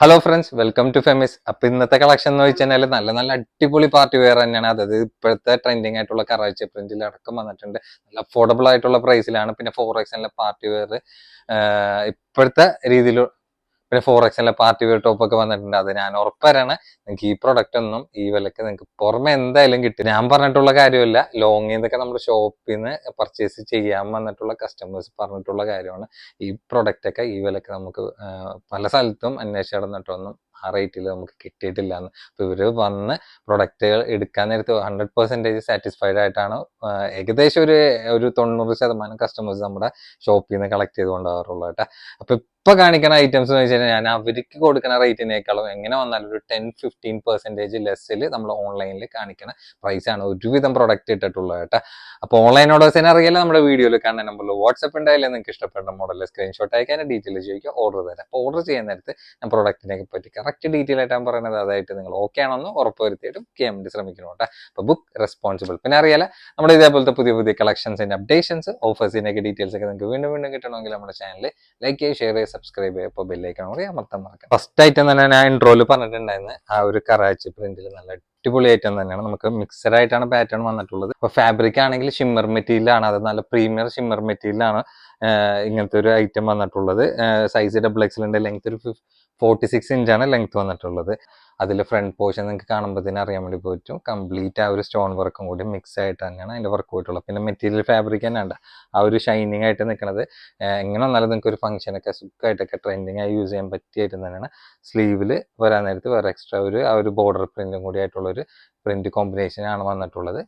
Hello friends welcome to Femis അപ്പൊ ഇന്നത്തെ collection എന്ന് വെച്ചാൽ നല്ല നല്ല അടിപൊളി പാർട്ടി വെയർ തന്നെയാണ്. അതായത് ഇപ്പോഴത്തെ ട്രെൻഡിങ് ആയിട്ടുള്ള കറാഴ്ച പ്രിന്റിൽ അടക്കം വന്നിട്ടുണ്ട്. നല്ല അഫോർഡബിൾ ആയിട്ടുള്ള പ്രൈസിലാണ് പിന്നെ ഫോർ എക്സിലെ പാർട്ടി വെയർ ഇപ്പോഴത്തെ രീതിയിൽ പിന്നെ ഫോർ എക്സിലെ പാർട്ടി വെയർ ടോപ്പ് ഒക്കെ വന്നിട്ടുണ്ട്. അത് ഞാൻ ഉറപ്പായിരുന്നു നിങ്ങൾക്ക് ഈ പ്രൊഡക്റ്റ് ഒന്നും ഈ വിലക്ക് നിങ്ങൾക്ക് പുറമെ എന്തായാലും കിട്ടും. ഞാൻ പറഞ്ഞിട്ടുള്ള കാര്യമല്ല. ലോങ്ങിൽ നിന്നൊക്കെ നമ്മുടെ ഷോപ്പിൽ നിന്ന് പർച്ചേസ് ചെയ്യാൻ വന്നിട്ടുള്ള കസ്റ്റമേഴ്സ് പറഞ്ഞിട്ടുള്ള കാര്യമാണ്. ഈ പ്രൊഡക്റ്റ് ഒക്കെ ഈ വിലക്ക് നമുക്ക് പല സ്ഥലത്തും അന്വേഷിച്ച് നടന്നിട്ടൊന്നും ആ റേറ്റിൽ നമുക്ക് കിട്ടിയിട്ടില്ല എന്ന്. അപ്പൊ ഇവർ വന്ന് പ്രൊഡക്റ്റുകൾ എടുക്കാൻ നേരത്ത് ഹൺഡ്രഡ് പെർസെന്റേജ് സാറ്റിസ്ഫൈഡ് ആയിട്ടാണ് ഏകദേശം ഒരു ഒരു തൊണ്ണൂറ് ശതമാനം കസ്റ്റമേഴ്സ് നമ്മുടെ ഷോപ്പിൽ നിന്ന് കളക്ട് ചെയ്ത് കേട്ടോ. അപ്പൊ ഇപ്പൊ കാണിക്കുന്ന ഐറ്റംസ് എന്ന് വെച്ച് കഴിഞ്ഞാൽ ഞാൻ അവർക്ക് കൊടുക്കുന്ന റേറ്റിനേക്കാളും എങ്ങനെ വന്നാലും ഒരു ടെൻ ഫിഫ്റ്റീൻ പെർസെന്റേജ് ലെസ്സിൽ നമ്മൾ ഓൺലൈനിൽ കാണിക്കുന്ന ആണ് ഒരുവിധം പ്രൊഡക്റ്റ് ഇട്ടിട്ടുള്ളത് കേട്ടോ. അപ്പൊ ഓൺലൈൻ ഓർഡേഴ്സ് തന്നെ അറിയില്ല നമ്മുടെ വീഡിയോയിൽ കാണുന്ന നമ്പറിൽ വാട്സപ്പ് ഉണ്ടായാലും നിങ്ങൾക്ക് ഇഷ്ടപ്പെട്ട മോഡൽ സ്ക്രീൻഷോട്ട് അയക്കാൻ ഡീറ്റെയിൽ ചോദിക്കുക ഓർഡർ തരാം. അപ്പോൾ ഓർഡർ ചെയ്യുന്ന നേരത്ത് ഞാൻ പ്രൊഡക്റ്റിനെ പറ്റി കറക്റ്റ് ഡീറ്റെയിൽ ആയിട്ടാണ് പറയുന്നത്. അതായിട്ട് നിങ്ങൾ ഓക്കെ ആണെന്ന് ഉറപ്പ് വരുത്തിയിട്ട് ബുക്ക് ചെയ്യാൻ വേണ്ടി ശ്രമിക്കണം കേട്ടോ. അപ്പോൾ ബുക്ക് റെസ്പോൺസിബിൾ പിന്നെ അറിയാല നമ്മുടെ ഇതേപോലത്തെ പുതിയ പുതിയ കളക്ഷൻസിന്റെ അപ്ഡേഷൻസ് ഓഫേഴ്സിനൊക്കെ ഡീറ്റെയിൽസ് ഒക്കെ നിങ്ങൾക്ക് വീണ്ടും വീണ്ടും കിട്ടണമെങ്കിൽ നമ്മുടെ ചാനൽ ലൈക്ക് ചെയ്യുക ഷെയർ ചെയ്യുക സബ്സ്ക്രൈബ് ചെയ്യുക അപ്പോൾ ബെല്ലൈക്കണം കൂടി അമർത്താൻ മറക്കാം ഫസ്റ്റ് ഐറ്റം തന്നെ ഞാൻ ഇൻട്രോയിൽ പറഞ്ഞിട്ടുണ്ടായിരുന്നു ആ ഒരു കറാച്ചി പ്രിന്റിൽ നല്ല അടിപൊളി ഐറ്റം തന്നെയാണ്. നമുക്ക് മിക്സഡ് ആയിട്ടാണ് പാറ്റേൺ വന്നിട്ടുള്ളത്. ഇപ്പൊ ഫാബ്രിക് ആണെങ്കിൽ ഷിമ്മർ മെറ്റീരിയലാണ് അത് നല്ല പ്രീമിയർ ഷിമ്മർ മെറ്റീരിയലാണ് ഇങ്ങനത്തെ ഒരു ഐറ്റം വന്നിട്ടുള്ളത്. സൈസ് ഡബിൾ എക്സലിന്റെ ലെങ്ത് ഒരു ഫോർട്ടി സിക്സ് ഇഞ്ചാണ് ലെങ്ത് വന്നിട്ടുള്ളത്. അതിൽ ഫ്രണ്ട് പോർഷൻ നിങ്ങൾക്ക് കാണുമ്പോൾ തന്നെ അറിയാൻ വേണ്ടി പറ്റും. കംപ്ലീറ്റ് ആ ഒരു സ്റ്റോൺ വർക്കും കൂടി മിക്സ് ആയിട്ട് തന്നെയാണ് അതിന്റെ വർക്ക് പോയിട്ടുള്ളത്. പിന്നെ മെറ്റീരിയൽ ഫാബ്രിക് തന്നെ ഉണ്ട്. ആ ഒരു ഷൈനിങ് ആയിട്ട് നിൽക്കുന്നത് എങ്ങനെ വന്നാലും നിങ്ങൾക്ക് ഒരു ഫംഗ്ഷനൊക്കെ സുഖമായിട്ടൊക്കെ ട്രെൻഡിങ് ആയി യൂസ് ചെയ്യാൻ പറ്റിയായിട്ട് തന്നെയാണ്. സ്ലീവിൽ വരാൻ നേരത്ത് വേറെ എക്സ്ട്രാ ഒരു ആ ഒരു ബോർഡർ പ്രിന്റും കൂടി ആയിട്ടുള്ള ഒരു പ്രിന്റ് കോമ്പിനേഷൻ ആണ് വന്നിട്ടുള്ളത്.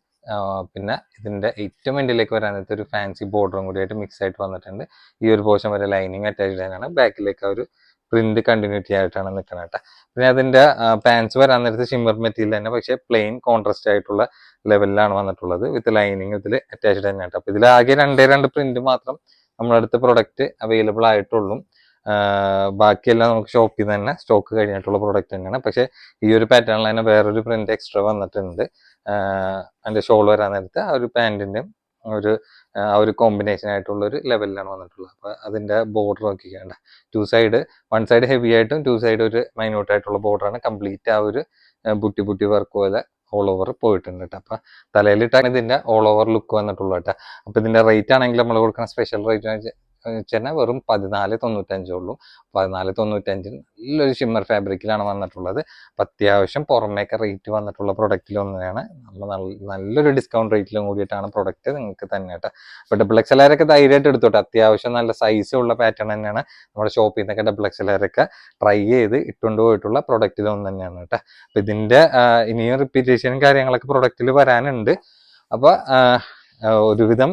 പിന്നെ ഇതിന്റെ ഏറ്റവും എൻഡിലേക്ക് നേരത്തെ ഒരു ഫാൻസി ബോർഡറും കൂടി ആയിട്ട് മിക്സ് ആയിട്ട് വന്നിട്ടുണ്ട്. ഈ ഒരു പോർഷൻ വരെ ലൈനിങ് അറ്റാച്ച്ഡ് തന്നെയാണ്. ബാക്കിലേക്ക് ആ ഒരു പ്രിന്റ് കണ്ടിന്യൂറ്റി ആയിട്ടാണ് നിൽക്കുന്നത് കേട്ടോ. പിന്നെ അതിന്റെ പാൻസ് വരാൻ നേരത്തെ ഷിമ്മർ മെറ്റീരിയൽ തന്നെ പക്ഷേ പ്ലെയിൻ കോൺട്രാസ്റ്റ് ആയിട്ടുള്ള ലെവലിലാണ് വന്നിട്ടുള്ളത് വിത്ത് ലൈനിങ് ഇതിൽ അറ്റാച്ച്ഡ് തന്നെ കേട്ടോ. അപ്പൊ ഇതിൽ ആകെ രണ്ടേ രണ്ട് പ്രിന്റ് മാത്രം നമ്മുടെ അടുത്ത് പ്രൊഡക്റ്റ് അവൈലബിൾ ആയിട്ടുള്ളൂ ബാക്കിയെല്ലാം നമുക്ക് ഷോപ്പിൽ നിന്ന് തന്നെ സ്റ്റോക്ക് കഴിഞ്ഞിട്ടുള്ള പ്രൊഡക്റ്റ് തന്നെയാണ്. പക്ഷേ ഈ ഒരു പാറ്റേണിൽ തന്നെ വേറൊരു പ്രിന്റ് എക്സ്ട്രാ വന്നിട്ടുണ്ട്. അതിന്റെ ഷോൾ വരാൻ നേരത്തെ ആ ഒരു പാന്റിന്റെ ഒരു ആ ഒരു കോമ്പിനേഷൻ ആയിട്ടുള്ള ഒരു ലെവലിലാണ് വന്നിട്ടുള്ളത്. അപ്പൊ അതിന്റെ border നോക്കിക്കേണ്ട two side one side heavy ആയിട്ടും ടു സൈഡ് ഒരു മൈന്യൂട്ട് ആയിട്ടുള്ള ബോർഡറാണ് കംപ്ലീറ്റ് ആ ഒരു ബുട്ടി ബുട്ടി വർക്ക് പോലെ ഓൾ ഓവർ പോയിട്ടുണ്ട് കേട്ടോ അപ്പൊ തലയിലിട്ടാണ് ഇതിന്റെ ഓൾ ഓവർ ലുക്ക് വന്നിട്ടുള്ളൂ കേട്ടോ അപ്പൊ ഇതിന്റെ റേറ്റ് ആണെങ്കിൽ നമ്മൾ കൊടുക്കുന്ന സ്പെഷ്യൽ റേറ്റ് വെച്ചാൽ വെറും പതിനാല് തൊണ്ണൂറ്റഞ്ചേ ഉള്ളൂ. പതിനാല് തൊണ്ണൂറ്റഞ്ചിൽ നല്ലൊരു ഷിമ്മർ ഫാബ്രിക്കിലാണ് വന്നിട്ടുള്ളത്. അപ്പം അത്യാവശ്യം പുറമേക്ക് റേറ്റ് വന്നിട്ടുള്ള പ്രൊഡക്റ്റിൽ ഒന്നാണ് നമ്മൾ നല്ലൊരു ഡിസ്കൗണ്ട് റേറ്റിലും കൂടിയിട്ടാണ് പ്രൊഡക്റ്റ് നിങ്ങൾക്ക് തന്നെ കേട്ടോ. അപ്പോൾ ഡബിൾ എക്സ് എല്ലാവരൊക്കെ ധൈര്യമായിട്ട് എടുത്തോട്ടെ. അത്യാവശ്യം നല്ല സൈസ് ഉള്ള പാറ്റേൺ തന്നെയാണ് നമ്മുടെ ഷോപ്പിൽ നിന്നൊക്കെ ഡബിൾ എക്സ് എല്ലാവരൊക്കെ ട്രൈ ചെയ്ത് ഇട്ടുകൊണ്ട് പോയിട്ടുള്ള പ്രൊഡക്റ്റിൽ ഒന്ന് തന്നെയാണ് കേട്ടോ. അപ്പം ഇതിന്റെ ഇനിയും റിപ്പീറ്റേഷനും കാര്യങ്ങളൊക്കെ പ്രൊഡക്റ്റിൽ വരാനുണ്ട്. അപ്പൊ ഒരുവിധം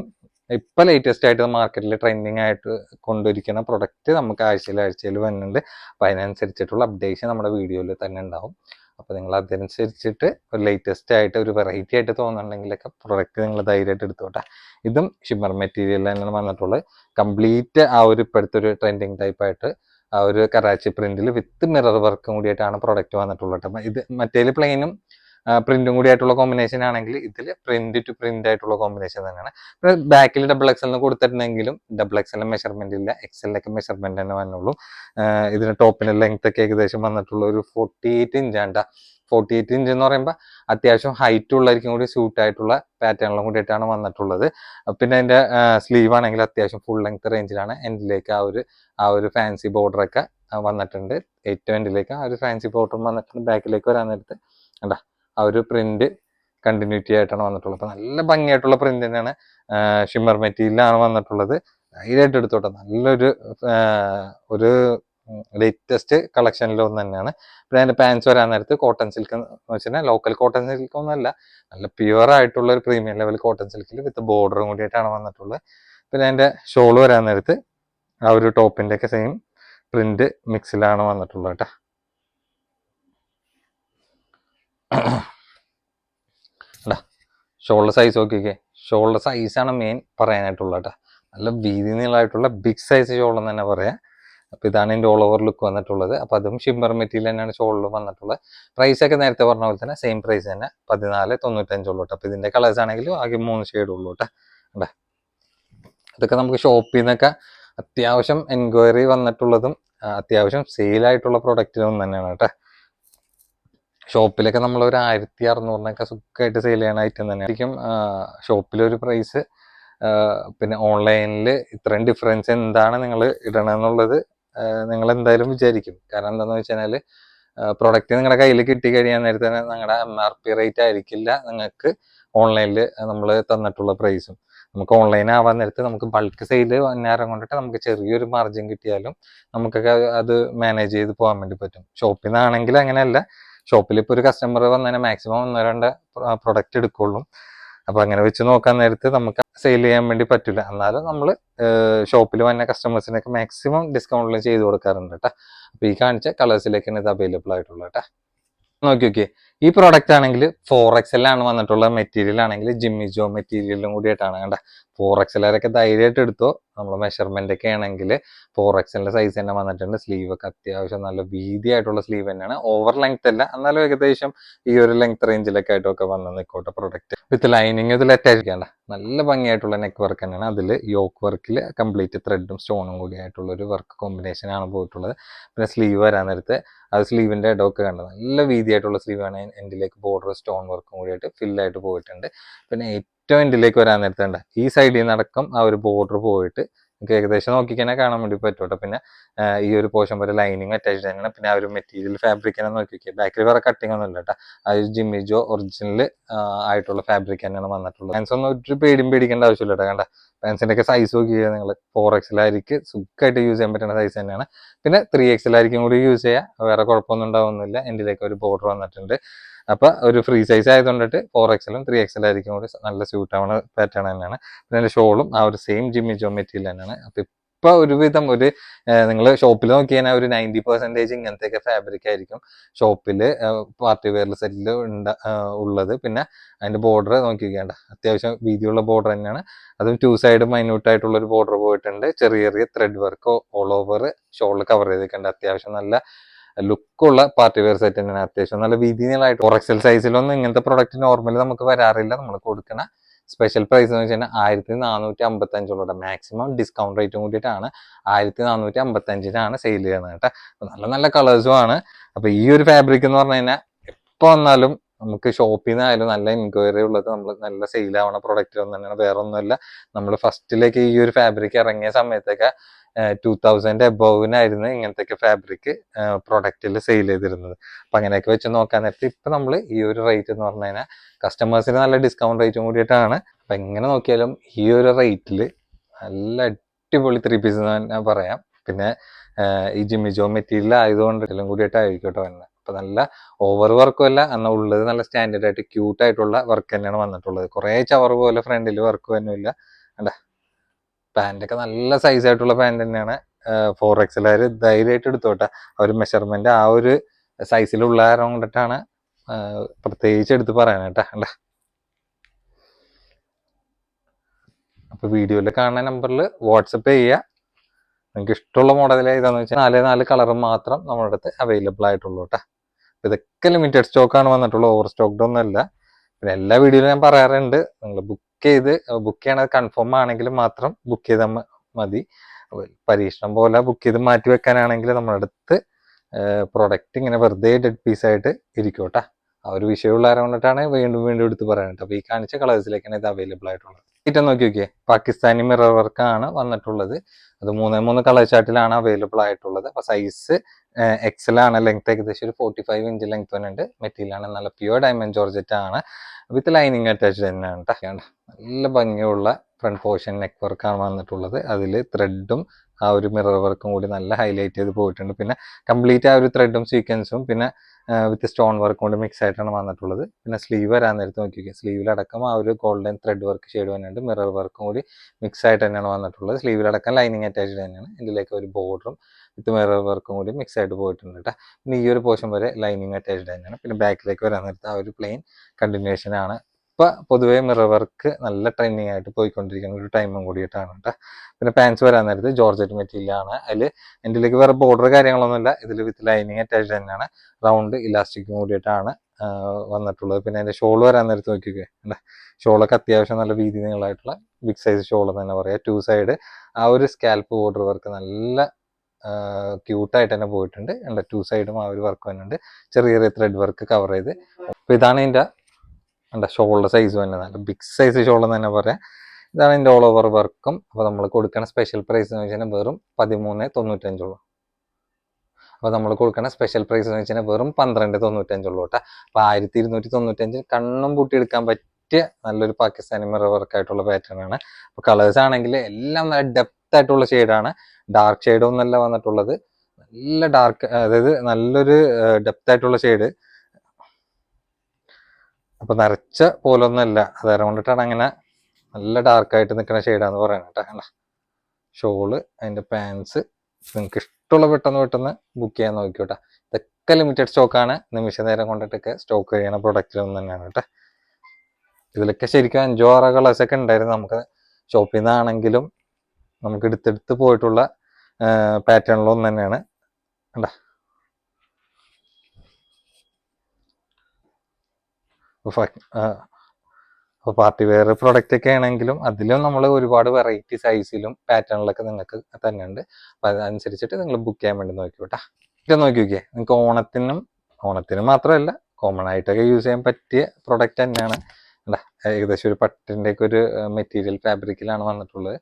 ഇപ്പൊ ലേറ്റസ്റ്റ് ആയിട്ട് മാർക്കറ്റിൽ ട്രെൻഡിങ് ആയിട്ട് കൊണ്ടിരിക്കുന്ന പ്രൊഡക്റ്റ് നമുക്ക് ആഴ്ചയിൽ ആഴ്ചയിൽ വരുന്നുണ്ട്. അപ്പൊ അതിനനുസരിച്ചിട്ടുള്ള അപ്ഡേഷൻ നമ്മുടെ വീഡിയോയിൽ തന്നെ ഉണ്ടാവും. അപ്പൊ നിങ്ങൾ അതനുസരിച്ചിട്ട് ഒരു ലേറ്റസ്റ്റ് ആയിട്ട് ഒരു വെറൈറ്റി ആയിട്ട് തോന്നുന്നുണ്ടെങ്കിലൊക്കെ പ്രൊഡക്റ്റ് നിങ്ങൾ ധൈര്യമായിട്ട് എടുത്തോട്ടെ. ഇതും ഷിമ്മർ മെറ്റീരിയൽ തന്നെയാണ് വന്നിട്ടുള്ളത്. കംപ്ലീറ്റ് ആ ഒരു ഇപ്പോഴത്തെ ഒരു ട്രെൻഡിങ് ടൈപ്പ് ആയിട്ട് ആ ഒരു കറാച്ചി പ്രിന്റിൽ വിത്ത് മിറർ വർക്കും കൂടിയിട്ടാണ് പ്രൊഡക്റ്റ് വന്നിട്ടുള്ളത്. ഇത് മറ്റേൽ പ്ലെയിനും പ്രിന്റും കൂടി ആയിട്ടുള്ള കോമ്പിനേഷൻ ആണെങ്കിൽ ഇതിൽ പ്രിന്റ് ടു പ്രിന്റ് ആയിട്ടുള്ള കോമ്പിനേഷൻ തന്നെയാണ്. ബാക്കിൽ ഡബിൾ എക്സലിന് കൊടുത്തിട്ടുണ്ടെങ്കിലും ഡബിൾ എക്സലിന് മെഷർമെന്റ് ഇല്ല. എക്സലിലൊക്കെ മെഷർമെന്റ് തന്നെ വന്നുള്ളൂ. ഇതിന് ടോപ്പിന്റെ ലെങ്ത് ഒക്കെ ഏകദേശം വന്നിട്ടുള്ള ഒരു ഫോർട്ടി എയ്റ്റ് ഇഞ്ച് ആണ്ട. ഫോർട്ടി എയ്റ്റ് ഇഞ്ച് എന്ന് പറയുമ്പോൾ അത്യാവശ്യം ഹൈറ്റ് ഉള്ളവർക്കും കൂടി സ്യൂട്ട് ആയിട്ടുള്ള പാറ്റേണിലും കൂടിയിട്ടാണ് വന്നിട്ടുള്ളത്. പിന്നെ അതിന്റെ സ്ലീവ് ആണെങ്കിൽ അത്യാവശ്യം ഫുൾ ലെങ്ത് റേഞ്ചിലാണ് എൻഡിലേക്ക് ആ ഒരു ആ ഒരു ഫാൻസി ബോർഡർ ഒക്കെ വന്നിട്ടുണ്ട്. ഏറ്റവും എൻഡിലേക്ക് ആ ഒരു ഫാൻസി ബോർഡറും വന്നിട്ടുണ്ട്. ബാക്കിലേക്ക് വരാൻ നേരത്ത്. കണ്ടാ? ആ ഒരു പ്രിന്റ് കണ്ടിന്യൂറ്റി ആയിട്ടാണ് വന്നിട്ടുള്ളത്. അപ്പൊ നല്ല ഭംഗിയായിട്ടുള്ള പ്രിന്റ് തന്നെയാണ് ഷിമ്മർ മെറ്റീരിയലാണ് വന്നിട്ടുള്ളത്. ധൈര്യമായിട്ട് എടുത്തോട്ടെ. നല്ലൊരു ഒരു ലേറ്റസ്റ്റ് കളക്ഷനിൽ ഒന്ന് തന്നെയാണ്. പിന്നെ അതിന്റെ പാൻസ് വരാൻ നേരത്ത് കോട്ടൺ സിൽക്ക് എന്ന് വെച്ചാൽ ലോക്കൽ കോട്ടൺ സിൽക്ക് ഒന്നുമല്ല നല്ല പ്യുവർ ആയിട്ടുള്ള ഒരു പ്രീമിയം ലെവൽ കോട്ടൺ സിൽക്കിൽ വിത്ത് ബോർഡറും കൂടിയിട്ടാണ് വന്നിട്ടുള്ളത്. പിന്നെ അതിന്റെ ഷോൾ വരാൻ നേരത്ത് ആ ഒരു ടോപ്പിന്റെ ഒക്കെ സെയിം പ്രിന്റ് മിക്സിലാണ് വന്നിട്ടുള്ളത് കേട്ടോ. ഷോൾഡർ സൈസ് നോക്കിക്കേ. ഷോൾഡർ സൈസാണ് മെയിൻ പറയാനായിട്ടുള്ളത് കേട്ടോ. നല്ല വീതി നീളമായിട്ടുള്ള ബിഗ് സൈസ് ഷോൾ തന്നെ പറയാം. അപ്പം ഇതാണ് എന്റെ ഓൾ ഓവർ ലുക്ക് വന്നിട്ടുള്ളത്. അപ്പം അതും ഷിമ്മർ മെറ്റീരിയൽ തന്നെയാണ് ഷോളിൽ വന്നിട്ടുള്ളത്. പ്രൈസ് ഒക്കെ നേരത്തെ പറഞ്ഞ പോലെ തന്നെ സെയിം പ്രൈസ് തന്നെ. പതിനാല് തൊണ്ണൂറ്റഞ്ചുള്ളൂ കേട്ടോ. അപ്പം ഇതിന്റെ കളേഴ്സ് ആണെങ്കിലും ആകെ മൂന്ന് ഷെയ്ഡ് ഉള്ളൂ കേട്ടോ. അല്ലേ ഇതൊക്കെ നമുക്ക് ഷോപ്പിൽ നിന്നൊക്കെ അത്യാവശ്യം എൻക്വയറി വന്നിട്ടുള്ളതും അത്യാവശ്യം സെയിലായിട്ടുള്ള പ്രൊഡക്റ്റിലൊന്നും തന്നെയാണ് കേട്ടോ. ഷോപ്പിലൊക്കെ നമ്മൾ ഒരു ആയിരത്തി അറുന്നൂറിനൊക്കെ സുഖമായിട്ട് സെയിൽ ചെയ്യണ ഐറ്റം തന്നെ ആയിരിക്കും ഷോപ്പിലൊരു പ്രൈസ് പിന്നെ ഓൺലൈനിൽ ഇത്രയും ഡിഫറൻസ് എന്താണ് നിങ്ങൾ ഇടണമെന്നുള്ളത് നിങ്ങൾ എന്തായാലും വിചാരിക്കും. കാരണം എന്താണെന്ന് വെച്ച് കഴിഞ്ഞാൽ പ്രൊഡക്റ്റ് നിങ്ങളുടെ കയ്യിൽ കിട്ടി കഴിയാൻ നേരത്തെ തന്നെ നിങ്ങളുടെ എം ആർ പി റേറ്റ് ആയിരിക്കില്ല നിങ്ങൾക്ക് ഓൺലൈനിൽ നമ്മൾ തന്നിട്ടുള്ള പ്രൈസും നമുക്ക് ഓൺലൈൻ ആവാൻ നേരത്ത് നമുക്ക് ബൾക്ക് സെയിൽ വന്നേരം കൊണ്ടിട്ട് നമുക്ക് ചെറിയൊരു മാർജിൻ കിട്ടിയാലും നമുക്കൊക്കെ അത് മാനേജ് ചെയ്ത് പോകാൻ വേണ്ടി പറ്റും. ഷോപ്പിൽ നിന്നാണെങ്കിൽ അങ്ങനെയല്ല. ഷോപ്പിൽ ഇപ്പോൾ ഒരു കസ്റ്റമർ വന്നതിന് മാക്സിമം ഒന്നോ രണ്ട് പ്രൊഡക്റ്റ് എടുക്കുള്ളൂ. അപ്പോൾ അങ്ങനെ വെച്ച് നോക്കാൻ നേരത്ത് നമുക്ക് സെയിൽ ചെയ്യാൻ വേണ്ടി പറ്റില്ല. എന്നാലും നമ്മൾ ഷോപ്പിൽ വന്ന കസ്റ്റമേഴ്സിനൊക്കെ മാക്സിമം ഡിസ്കൗണ്ടിൽ ചെയ്ത് കൊടുക്കാറുണ്ട് കേട്ടോ അപ്പോൾ ഈ കാണിച്ച കളേഴ്സിലേക്കാണ് ഇത് അവൈലബിൾ ആയിട്ടുള്ളത് കേട്ടോ നോക്കി നോക്കി ഈ പ്രോഡക്റ്റ് ആണെങ്കിൽ ഫോർ എക്സലാണ് വന്നിട്ടുള്ള മെറ്റീരിയൽ ആണെങ്കിൽ ജിമ്മിജോ മെറ്റീരിയലും കൂടിയിട്ടാണ് കണ്ട ഫോർ എക്സലൊക്കെ ധൈര്യമായിട്ട് എടുത്തോ. നമ്മൾ മെഷർമെന്റ് ഒക്കെ ആണെങ്കിൽ ഫോർ എക്സലിന്റെ സൈസ് തന്നെ വന്നിട്ടുണ്ട്. സ്ലീവ് ഒക്കെ അത്യാവശ്യം നല്ല വീതിയായിട്ടുള്ള സ്ലീവ് തന്നെയാണ്. ഓവർ ലെങ്ത് അല്ല. എന്നാലും ഏകദേശം ഈ ഒരു ലെങ്ത് റേഞ്ചിലൊക്കെ ആയിട്ടൊക്കെ വന്ന് നിൽക്കോട്ടെ പ്രൊഡക്റ്റ് വിത്ത് ലൈനിങ് ഇതിൽ അറ്റാച്ച് ചെയ്യണ്ട. നല്ല ഭംഗിയായിട്ടുള്ള നെക്ക് വർക്ക് തന്നെയാണ്. അതിൽ യോക്ക് വർക്കിൽ കംപ്ലീറ്റ് ത്രെഡും സ്റ്റോണും കൂടി ആയിട്ടുള്ള ഒരു വർക്ക് കോമ്പിനേഷൻ ആണ് പോയിട്ടുള്ളത്. പിന്നെ സ്ലീവ് വരാൻ നേരത്തെ. അത് സ്ലീവിന്റെ ഇടമൊക്കെ കണ്ടത് നല്ല വീതിയായിട്ടുള്ള സ്ലീവാണ് എൻഡിലേക്ക് ബോർഡർ സ്റ്റോൺ വർക്കും കൂടിയായിട്ട് ഫില്ലായിട്ട് പോയിട്ടുണ്ട്. പിന്നെ ഏറ്റവും എൻഡിലേക്ക് വരാൻ നേരത്തെ ഉണ്ട് ഈ സൈഡിൽ നടക്കും ആ ഒരു ബോർഡർ പോയിട്ട് നമുക്ക് ഏകദേശം നോക്കിക്കഴിഞ്ഞാൽ കാണാൻ വേണ്ടി പറ്റും പിന്നെ ഈ ഒരു പോർഷൻ വരെ ലൈനിങ് അറ്റാച്ച് തന്നെയാണ് പിന്നെ ആ ഒരു മെറ്റീരിയൽ ഫാബ്രിക് തന്നെ നോക്കിക്കുക ബാക്കിൽ വേറെ കട്ടിങ് ഒന്നും ഇല്ല കേട്ടോ. ആ ഒരു ജിമ്മിജോ ഒറിജിനൽ ആയിട്ടുള്ള ഫാബ്രിക് തന്നെയാണ് വന്നിട്ടുള്ളത്. പാൻസ് ഒന്നും ഒരു പേടിയും പേടിക്കേണ്ട ആവശ്യമില്ല കേട്ടോ. കണ്ട? പാൻസിന്റെ ഒക്കെ സൈസ് നോക്കി നിങ്ങൾ ഫോർ എക്സിലായിരിക്കും സുഖമായിട്ട് യൂസ് ചെയ്യാൻ പറ്റുന്ന സൈസ് തന്നെയാണ്. പിന്നെ ത്രീ എക്സിലായിരിക്കും കൂടി യൂസ് ചെയ്യുക വേറെ കുഴപ്പമൊന്നും ഉണ്ടാവുന്നില്ല. എന്റെലേക്ക് ഒരു ബോർഡർ വന്നിട്ടുണ്ട്. അപ്പൊ ഒരു ഫ്രീ സൈസ് ആയതുകൊണ്ടിട്ട് ഫോർ എക്സലും ത്രീ എക്സലായിരിക്കും കൂടി നല്ല സ്യൂട്ട് ആവുന്ന പാറ്റേൺ തന്നെയാണ്. പിന്നെ ഷോളും ആ ഒരു സെയിം ജിമ്മി ജോ മെറ്റീരിയൽ തന്നെയാണ്. അപ്പൊ ഇപ്പൊ ഒരുവിധം ഒരു നിങ്ങൾ ഷോപ്പിൽ നോക്കി കഴിഞ്ഞാൽ ഒരു നയന്റി പെർസെന്റേജ് ഇങ്ങനത്തെയൊക്കെ ഫാബ്രിക് ആയിരിക്കും ഷോപ്പിൽ പാർട്ടി വെയർ സെറ്റിൽ ഉണ്ട ഉള്ളത്. പിന്നെ അതിന്റെ ബോർഡർ നോക്കി നോക്കിയാണ്ട അത്യാവശ്യം വീതിയുള്ള ബോർഡർ തന്നെയാണ്. അതും ടു സൈഡ് മൈന്യൂട്ട് ആയിട്ടുള്ള ഒരു ബോർഡർ പോയിട്ടുണ്ട്. ചെറിയ ചെറിയ ത്രെഡ് വർക്ക് ഓൾ ഓവർ ഷോളിൽ കവർ ചെയ്തിട്ടുണ്ട് അത്യാവശ്യം നല്ല ലുക്കുള്ള പാർട്ടി വെയർ സെറ്റ് തന്നെയാണ്. അത്യാവശ്യം നല്ല വീതി നീളായിട്ട് ഒറക്സൽ സൈസിലൊന്നും ഇങ്ങനത്തെ പ്രൊഡക്റ്റ് നോർമലി നമുക്ക് വരാറില്ല. നമ്മൾ കൊടുക്കുന്ന സ്പെഷ്യൽ പ്രൈസ് എന്ന് വെച്ചാൽ ആയിരത്തി നാനൂറ്റി അമ്പത്തി അഞ്ചുള്ള മാക്സിമം ഡിസ്കൗണ്ട് റേറ്റും കൂടിയിട്ടാണ് ആയിരത്തി നാനൂറ്റി അമ്പത്തി അഞ്ചിനാണ് സെയിൽ ചെയ്യുന്നത് കേട്ടോ നല്ല നല്ല കളേഴ്സും ആണ്. അപ്പൊ ഈ ഒരു ഫാബ്രിക് എന്ന് പറഞ്ഞു കഴിഞ്ഞാൽ എപ്പോ വന്നാലും നമുക്ക് ഷോപ്പിൽ നിന്നായാലും നല്ല എൻക്വയറി ഉള്ളത് നമ്മൾ നല്ല സെയിൽ ആവണ പ്രൊഡക്റ്റ് തന്നെയാണ്. വേറെ ഒന്നുമില്ല നമ്മൾ ഫസ്റ്റിലേക്ക് ഈ ഒരു ഫാബ്രിക് ഇറങ്ങിയ സമയത്തൊക്കെ ടൂ തൗസൻഡ് എബോവിനായിരുന്നു ഇങ്ങനത്തെ ഫാബ്രിക് പ്രൊഡക്റ്റിൽ സെയിൽ ചെയ്തിരുന്നത്. അപ്പൊ അങ്ങനെയൊക്കെ വെച്ച് നോക്കാൻ നേരത്തെ ഇപ്പൊ നമ്മൾ ഈ ഒരു റേറ്റ് എന്ന് പറഞ്ഞു കഴിഞ്ഞാൽ കസ്റ്റമേഴ്സിന് നല്ല ഡിസ്കൗണ്ട് റേറ്റും കൂടിയിട്ടാണ്. അപ്പൊ എങ്ങനെ നോക്കിയാലും ഈ ഒരു റേറ്റിൽ നല്ല അടിപൊളി ത്രീ പീസ് ഞാൻ പറയാം. പിന്നെ ഈ ജിമ്മിജോ മെറ്റീരിയൽ ആയതുകൊണ്ട് എല്ലാം കൂടിയിട്ടായിരിക്കും കേട്ടോ തന്നെ അപ്പൊ നല്ല ഓവർ വർക്കും അല്ല എന്നാൽ ഉള്ളത് നല്ല സ്റ്റാൻഡേർഡ് ആയിട്ട് ക്യൂട്ട് ആയിട്ടുള്ള വർക്ക് തന്നെയാണ് വന്നിട്ടുള്ളത്. കുറെ ചവർ പോലെ ഫ്രണ്ടിൽ വർക്ക് ഒന്നുമില്ല അല്ല പാന്റ് ഒക്കെ നല്ല സൈസ് ആയിട്ടുള്ള പാന്റ് തന്നെയാണ്. ഫോർ എക്സലാര് ധൈര്യമായിട്ട് എടുത്തോട്ടെ. ആ ഒരു മെഷർമെന്റ് ആ ഒരു സൈസിലുള്ള കൊണ്ടിട്ടാണ് പ്രത്യേകിച്ച് എടുത്ത് പറയാനാട്ടാ അല്ല അപ്പൊ വീഡിയോയിൽ കാണുന്ന നമ്പറിൽ വാട്സപ്പ് ചെയ്യുക. നിങ്ങൾക്ക് ഇഷ്ടമുള്ള മോഡൽ ഏതാണെന്ന് വെച്ചാൽ നാല് നാല് കളർ മാത്രം നമ്മുടെ അടുത്ത് അവൈലബിൾ ആയിട്ടുള്ളൂ കേട്ടോ. ഇതൊക്കെ ലിമിറ്റഡ് ആണ് വന്നിട്ടുള്ളത് ഓവർ സ്റ്റോക്ക്ഡ് ഒന്നുമല്ല പിന്നെ എല്ലാ വീഡിയോയിലും ഞാൻ പറയാറുണ്ട്. നിങ്ങൾ ബുക്ക് ചെയ്ത് ബുക്ക് ചെയ്യണത് കൺഫേം ആണെങ്കിൽ മാത്രം ബുക്ക് ചെയ്താൽ മതി. പരീക്ഷണം പോലെ ബുക്ക് ചെയ്ത് മാറ്റി വെക്കാനാണെങ്കിൽ നമ്മുടെ അടുത്ത് പ്രൊഡക്റ്റ് ഇങ്ങനെ വെറുതെ ഡെഡ് പീസ് ആയിട്ട് ഇരിക്കും ആ ഒരു വിഷയമുള്ള കൊണ്ടിട്ടാണ് വീണ്ടും വീണ്ടും എടുത്ത് പറയാനായിട്ട് അപ്പോൾ ഈ കാണിച്ച കളേഴ്സിലേക്കാണ് ഇത് അവൈലബിൾ ആയിട്ടുള്ളത്. ഏറ്റവും നോക്കി നോക്കിയേ. പാകിസ്ഥാനി മിറർ വർക്കാണ് വന്നിട്ടുള്ളത്. അത് മൂന്നേ മൂന്ന് കളർ ചാർട്ടിലാണ് അവൈലബിൾ ആയിട്ടുള്ളത്. അപ്പൊ സൈസ് എക്സലാണ് ലെങ്ത് ഏകദേശം ഒരു forty five inch length material ആണ്. നല്ല പ്യുവർ ഡയമണ്ട് ജോർജറ്റ് ആണ്. വിത്ത് ലൈനിങ് അറ്റാച്ച്ഡ് തന്നെയാണ് നല്ല ഭംഗിയുള്ള ഫ്രണ്ട് പോർഷൻ നെക്ക് വർക്കാണ് വന്നിട്ടുള്ളത്. അതിൽ ത്രെഡും ആ ഒരു മിറർ വർക്കും കൂടി നല്ല ഹൈലൈറ്റ് ചെയ്ത് പോയിട്ടുണ്ട്. പിന്നെ കംപ്ലീറ്റ് ആ ഒരു ത്രെഡും സീക്വൻസും പിന്നെ വിത്ത് സ്റ്റോൺ വർക്ക് കൊണ്ട് മിക്സ് ആയിട്ടാണ് വന്നിട്ടുള്ളത്. പിന്നെ സ്ലീവ് വരാൻ നേരത്ത് നോക്കിക്കുക സ്ലീവിലടക്കം ആ ഒരു ഗോൾഡൻ ത്രെഡ് വർക്ക് ഷെയ്ഡ് തന്നെയുണ്ട് മിറർ വർക്കും കൂടി മിക്സ് ആയിട്ട് തന്നെയാണ് വന്നിട്ടുള്ളത്. സ്ലീവിലടക്കം ലൈനിങ് അറ്റാച്ച്ഡ് തന്നെയാണ്. ഇതിലേക്ക് ഒരു ബോർഡറും വിത്ത് മിറർ വർക്കും കൂടി മിക്സ് ആയിട്ട് പോയിട്ടുണ്ട് കേട്ടോ പിന്നെ ഈ ഒരു പോർഷൻ വരെ ലൈനിങ് അറ്റാച്ച്ഡ് തന്നെയാണ്. പിന്നെ ബാക്കിലേക്ക് വരാൻ നേരത്ത് ആ ഒരു പ്ലെയിൻ കണ്ടിന്യൂഷൻ ആണ് ഇപ്പൊ പൊതുവെ മിറർ വർക്ക് നല്ല ട്രെൻഡിങ് ആയിട്ട് പോയിക്കൊണ്ടിരിക്കുന്ന ഒരു ടൈമും കൂടിയിട്ടാണ് കേട്ടോ പിന്നെ പാൻസ് വരാൻ നേരത്ത് ജോർജറ്റ് മെറ്റീരിയൽ ആണ്. അതിൽ എന്റെ വേറെ ബോർഡർ കാര്യങ്ങളൊന്നുമില്ല. ഇതിൽ വിത്ത് ലൈനിങ് അറ്റാച്ച് തന്നെയാണ്. റൗണ്ട് ഇലാസ്റ്റിക്കും കൂടിയിട്ടാണ് വന്നിട്ടുള്ളത്. പിന്നെ അതിന്റെ ഷോൾ വരാൻ നേരത്ത് നോക്കിയൊക്കെ അല്ലേ ഷോളൊക്കെ അത്യാവശ്യം നല്ല വീതി നീളമായിട്ടുള്ള ബിഗ് സൈസ് ഷോൾ തന്നെ പറയാം. ടു സൈഡ് ആ ഒരു സ്കാൽപ്പ് ബോർഡർ വർക്ക് നല്ല ക്യൂട്ടായിട്ട് തന്നെ പോയിട്ടുണ്ട്. ഉണ്ട് ടു സൈഡും ആ ഒരു വർക്ക് വന്നിട്ടുണ്ട്. ചെറിയ ചെറിയ ത്രെഡ് വർക്ക് കവർ ചെയ്ത്. അപ്പോൾ ഇതാണ് ഇതിന്റെ എന്താ ഷോളിന്റെ സൈസ് തന്നെ നല്ല ബിഗ് സൈസ് ഷോൾ തന്നെ പറയാം. ഇതാണ് ഇതിന്റെ ഓൾ ഓവർ വർക്കും അപ്പോൾ നമ്മൾ കൊടുക്കുന്ന സ്പെഷ്യൽ പ്രൈസ് എന്ന് വെച്ചാൽ വെറും പതിമൂന്ന് തൊണ്ണൂറ്റഞ്ചുള്ളൂ അപ്പോൾ നമ്മൾ കൊടുക്കുന്ന സ്പെഷ്യൽ പ്രൈസ് എന്ന് വെച്ചാൽ വെറും പന്ത്രണ്ട് തൊണ്ണൂറ്റഞ്ചുള്ളൂ കേട്ടോ. അപ്പോൾ ആയിരത്തി ഇരുന്നൂറ്റി തൊണ്ണൂറ്റഞ്ച് കണ്ണും പൂട്ടിയെടുക്കാൻ പറ്റിയ നല്ലൊരു പാകിസ്ഥാനി മിറർ വർക്കായിട്ടുള്ള പാറ്റേൺ ആണ്. അപ്പോൾ കളേഴ്സ് ആണെങ്കിൽ എല്ലാം നല്ല ഡെപ്ത് ആയിട്ടുള്ള ഷെയ്ഡാണ് ഡാർക്ക് ഷെയ്ഡൊന്നല്ല വന്നിട്ടുള്ളത്. നല്ല ഡാർക്ക് അതായത് നല്ലൊരു ഡെപ്ത് ആയിട്ടുള്ള ഷെയ്ഡ് അപ്പൊ നിറച്ച പോലൊന്നുമല്ല അതേറെ കൊണ്ടിട്ടാണ് അങ്ങനെ നല്ല ഡാർക്ക് ആയിട്ട് നിൽക്കുന്ന ഷെയ്ഡാന്ന് പറയുന്നത് കേട്ടോ. ഷോൾ അതിന്റെ പാൻസ് നിങ്ങൾക്ക് ഇഷ്ടമുള്ള പെട്ടെന്ന് പെട്ടെന്ന് ബുക്ക് ചെയ്യാൻ നോക്കിയോട്ടെ ഇതൊക്കെ ലിമിറ്റഡ് സ്റ്റോക്കാണ് നിമിഷ നേരം കൊണ്ടിട്ടൊക്കെ സ്റ്റോക്ക് കഴിയണ പ്രൊഡക്റ്റിലൊന്നും തന്നെയാണ് കേട്ടോ. ഇതിലൊക്കെ ശരിക്കും അഞ്ചോ ആറോ കളേഴ്സ് ഒക്കെ ഉണ്ടായിരുന്നു. നമുക്ക് ഷോപ്പിൽ നിന്നാണെങ്കിലും നമുക്ക് എടുത്തെടുത്ത് പോയിട്ടുള്ള പാറ്റേണിലൊന്നും തന്നെയാണ്. കണ്ടാ? അപ്പോൾ പാർട്ടി വെയർ പ്രൊഡക്റ്റ് ഒക്കെ ആണെങ്കിലും അതിലും നമ്മൾ ഒരുപാട് വെറൈറ്റി സൈസിലും പാറ്റേണിലൊക്കെ നിങ്ങൾക്ക് തന്നെ ഉണ്ട്. അപ്പോൾ അതനുസരിച്ചിട്ട് നിങ്ങൾ ബുക്ക് ചെയ്യാൻ വേണ്ടി നോക്കിയോട്ടാ ഇത് നോക്കി നോക്കിയേ നിങ്ങൾക്ക് ഓണത്തിനും ഓണത്തിനും മാത്രമല്ല കോമൺ ആയിട്ടൊക്കെ യൂസ് ചെയ്യാൻ പറ്റിയ പ്രൊഡക്റ്റ് തന്നെയാണ്. ഏകദേശം ഒരു പട്ടിന്റെയൊക്കെ ഒരു മെറ്റീരിയൽ ഫാബ്രിക്കിലാണ് വന്നിട്ടുള്ളത്.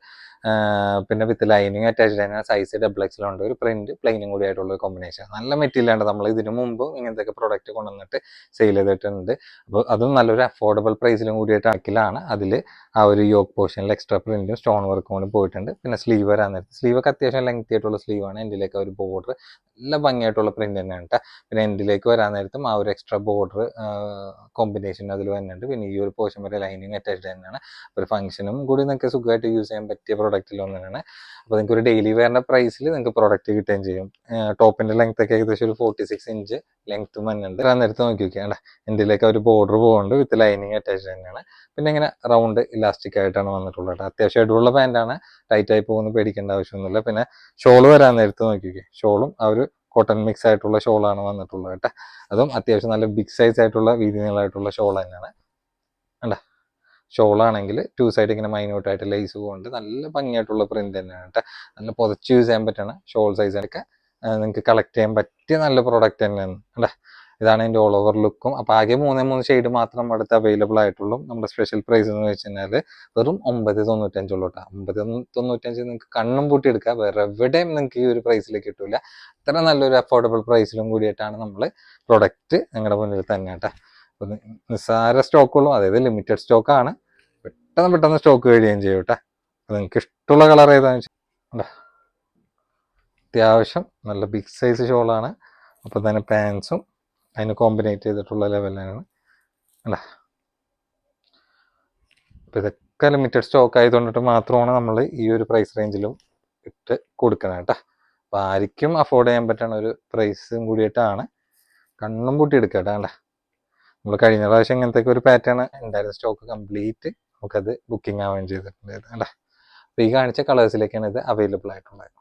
പിന്നെ വിത്ത് ലൈനിങ് അറ്റാച്ച്ഡ് ആയിരുന്ന സൈസ് ഡബിൾ എക്സിലുണ്ട് ഒരു പ്രിന്റ് പ്ലെയിനും കൂടി ആയിട്ടുള്ള ഒരു കോമ്പിനേഷൻ നല്ല മെറ്റീരിയൽ ആണ് നമ്മൾ ഇതിനു മുമ്പ് ഇങ്ങനത്തെ പ്രൊഡക്റ്റ് കൊണ്ടുവന്നിട്ട് സെയിൽ ചെയ്തിട്ടുണ്ട്. അപ്പോൾ അതും നല്ലൊരു അഫോർഡബിൾ പ്രൈസിലും കൂടിയിട്ട് ആക്കിലാണ് അതിൽ ആ ഒരു യോക്ക് പോർഷനിൽ എക്സ്ട്രാ പ്രിന്റും സ്റ്റോൺ വർക്കും കൂടി പോയിട്ടുണ്ട്. പിന്നെ സ്ലീവ് വരാൻ നേരത്ത്. സ്ലീവ് ഒക്കെ അത്യാവശ്യം ലെങ്തി ആയിട്ടുള്ള സ്ലീവാണ് എന്റെ ഒരു ബോർഡർ നല്ല ഭംഗിയായിട്ടുള്ള പ്രിന്റ് തന്നെയാണ് കേട്ടോ പിന്നെ എൻഡിലേക്ക് വരാൻ നേരത്തും ആ ഒരു എക്സ്ട്രാ ബോർഡർ കോമ്പിനേഷൻ അതിൽ വരുന്നുണ്ട് പിന്നെ ഈ ഒരു പോർഷൻ വരെ ലൈനിങ് അറ്റാച്ച്ഡ് തന്നെയാണ്. ഒരു ഫംഗ്ഷനും കൂടി നിങ്ങൾക്ക് സുഖമായിട്ട് യൂസ് ചെയ്യാൻ പറ്റിയ പ്രൊഡക്റ്റിൽ ഒന്നാണ് അപ്പോൾ നിങ്ങൾക്ക് ഒരു ഡെയിലി വേറെ പ്രൈസിൽ നിങ്ങൾക്ക് പ്രൊഡക്റ്റ് കിട്ടുകയും ചെയ്യും. ടോപ്പിന്റെ ലെങ്ത് ഒക്കെ ഏകദേശം ഒരു ഫോർട്ടി സിക്സ് ഇഞ്ച് ലെങ്ത്തും വന്നിട്ടുണ്ട്. ആ നേരത്ത് നോക്കി നോക്കിയാണ്ട എൻഡിലേക്ക് ഒരു ബോർഡർ പോകുന്നുണ്ട് വിത്ത് ലൈനിങ് അറ്റാച്ച്ഡ് തന്നെയാണ്. പിന്നെ ഇങ്ങനെ റൗണ്ട് ഇലാസ്റ്റിക് ആയിട്ടാണ് വന്നിട്ടുള്ളത് കേട്ടോ അത്യാവശ്യം അടിപൊളിയുള്ള പാന്റാണ് ടൈറ്റ് ആയി പോകുന്ന പേടിക്കേണ്ട ആവശ്യമൊന്നുമില്ല. പിന്നെ ഷോൾ വരാൻ നേരത്ത് നോക്കി ഷോളും ആ ഒരു കോട്ടൺ മിക്സ് ആയിട്ടുള്ള ഷോളാണ് വന്നിട്ടുള്ളത് കേട്ടോ. അതും അത്യാവശ്യം നല്ല ബിഗ് സൈസ് ആയിട്ടുള്ള വീതി നീളമായിട്ടുള്ള ഷോൾ തന്നെയാണ് അല്ല ഷോളാണെങ്കിൽ ടു സൈഡ് ഇങ്ങനെ മൈന്യൂട്ടായിട്ട് ലേസ് കൊണ്ട് നല്ല ഭംഗിയായിട്ടുള്ള പ്രിന്റ് തന്നെയാണ് കേട്ടോ. നല്ല പുതച്ച് യൂസ് ചെയ്യാൻ പറ്റണ ഷോൾ സൈസൊക്കെ നിങ്ങൾക്ക് കളക്ട് ചെയ്യാൻ പറ്റിയ നല്ല പ്രോഡക്റ്റ് തന്നെയാണ്. കണ്ടേ? ഇതാണ് അതിന്റെ ഓൾ ഓവർ ലുക്കും അപ്പോൾ ആകെ മൂന്നേ മൂന്ന് ഷെയ്ഡ് മാത്രം അടുത്ത് അവൈലബിൾ ആയിട്ടുള്ളൂ. നമ്മുടെ സ്പെഷ്യൽ പ്രൈസ് എന്ന് വെച്ച് കഴിഞ്ഞാൽ വെറും ഒമ്പത് തൊണ്ണൂറ്റഞ്ചുള്ളൂ കേട്ടോ. ഒമ്പത് തൊണ്ണൂറ്റഞ്ച് നിങ്ങൾക്ക് കണ്ണും പൂട്ടി എടുക്കുക. വേറെ എവിടെയും നിങ്ങൾക്ക് ഈ ഒരു പ്രൈസിൽ കിട്ടില്ല അത്ര നല്ലൊരു അഫോർഡബിൾ പ്രൈസിലും കൂടിയിട്ടാണ് നമ്മൾ പ്രൊഡക്റ്റ് നിങ്ങളുടെ മുന്നിൽ തന്നെ കേട്ടോ. നിസ്സാര സ്റ്റോക്കുകളും അതായത് ലിമിറ്റഡ് സ്റ്റോക്കാണ് പെട്ടെന്ന് പെട്ടെന്ന് സ്റ്റോക്ക് കഴിയുകയും ചെയ്യും കേട്ടോ. നിങ്ങൾക്ക് ഇഷ്ടമുള്ള കളർ ഏതാണെന്ന് വെച്ചാൽ? അത്യാവശ്യം നല്ല ബിഗ് സൈസ് ഷോളാണ് അപ്പോൾ തന്നെ പാൻസും അതിന് കോമ്പിനേറ്റ് ചെയ്തിട്ടുള്ള ലെവലാണ് അല്ല? അപ്പോൾ ഇതൊക്കെ ലിമിറ്റഡ് സ്റ്റോക്ക് ആയതുകൊണ്ടിട്ട് മാത്രമാണ് നമ്മൾ ഈ ഒരു പ്രൈസ് റേഞ്ചിലും ഇട്ട് കൊടുക്കണം കേട്ടോ. അപ്പോൾ ആർക്കും അഫോർഡ് ചെയ്യാൻ പറ്റുന്ന ഒരു പ്രൈസും കൂടിയിട്ടാണ് കണ്ണും പൂട്ടി എടുക്കുക കേട്ടോ നമ്മൾ കഴിഞ്ഞ പ്രാവശ്യം ഇങ്ങനത്തെ ഒരു പാറ്റേൺ ഉണ്ടായിരുന്നു. സ്റ്റോക്ക് കംപ്ലീറ്റ് നമുക്കത് ബുക്കിംഗ് ആവുകയും ചെയ്തിട്ടുണ്ടായിരുന്നു അല്ലേ? അപ്പോൾ ഈ കാണിച്ച കളേഴ്സിലേക്കാണ് ഇത് അവൈലബിൾ ആയിട്ടുള്ളത്.